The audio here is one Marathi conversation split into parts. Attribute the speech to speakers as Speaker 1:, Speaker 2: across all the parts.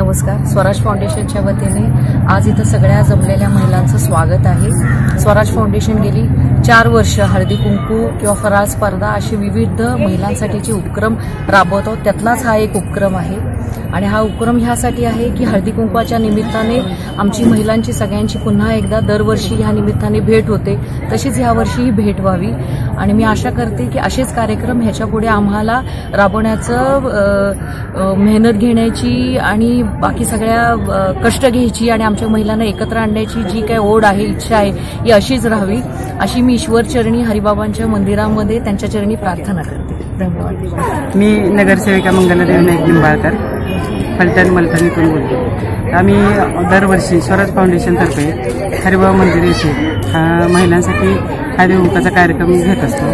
Speaker 1: नमस्कार. स्वराज फाउंडेशनच्या वतीने आज इथं सगळ्या जमलेल्या महिलांचं स्वागत आहे. स्वराज फाउंडेशन गेली चार वर्ष हळदी कुंकू किंवा फराळ स्पर्धा असे विविध महिलांसाठीचे उपक्रम राबवतो त्यातलाच हा एक उपक्रम आहे. आणि हा उपक्रम ह्यासाठी आहे की हळदी कुंकवाच्या निमित्ताने आमची महिलांची सगळ्यांची पुन्हा एकदा दरवर्षी ह्या निमित्ताने भेट होते. तशीच ह्यावर्षीही भेट व्हावी. आणि मी आशा करते की असेच कार्यक्रम ह्याच्यापुढे आम्हाला राबवण्याचं मेहनत घेण्याची आणि बाकी सगळ्या कष्ट घ्यायची आणि आमच्या महिलांना एकत्र आणण्याची जी काही ओढ आहे इच्छा आहे ही अशीच राहावी. अशी मी ईश्वरचरणी हरिबाबांच्या मंदिरामध्ये त्यांच्या चरणी प्रार्थना करते. धन्यवाद.
Speaker 2: मी नगरसेविका मंगलादेवी नाईक निंबाळकर. फलटण मलटणीतून बोलतो. आम्ही दरवर्षी स्वराज फाउंडेशनतर्फे हरिबाबा मंदिर येथे महिलांसाठी हरिमुखाचा कार्यक्रम घेत असतो.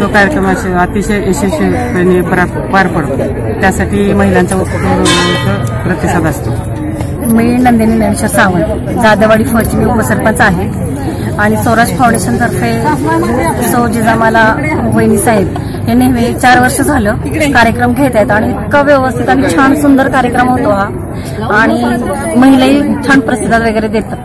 Speaker 2: तो कार्यक्रम असे अतिशय यशस्वीपणे पार पार पडतो. त्यासाठी महिलांचा प्रतिसाद असतो.
Speaker 3: मी नंदिनी ज्ञानेश्वर सावंत जाधवाडी फौज मी उपसरपंच आहे. आणि स्वराज फाउंडेशनतर्फे सौ जिजामाला वहिनी साहेब हे नेहमी चार वर्ष झालं कार्यक्रम घेत आहेत आणि इतका व्यवस्थित आणि छान सुंदर कार्यक्रम होतो हा. आणि महिलाही छान प्रतिसाद वगैरे देतात.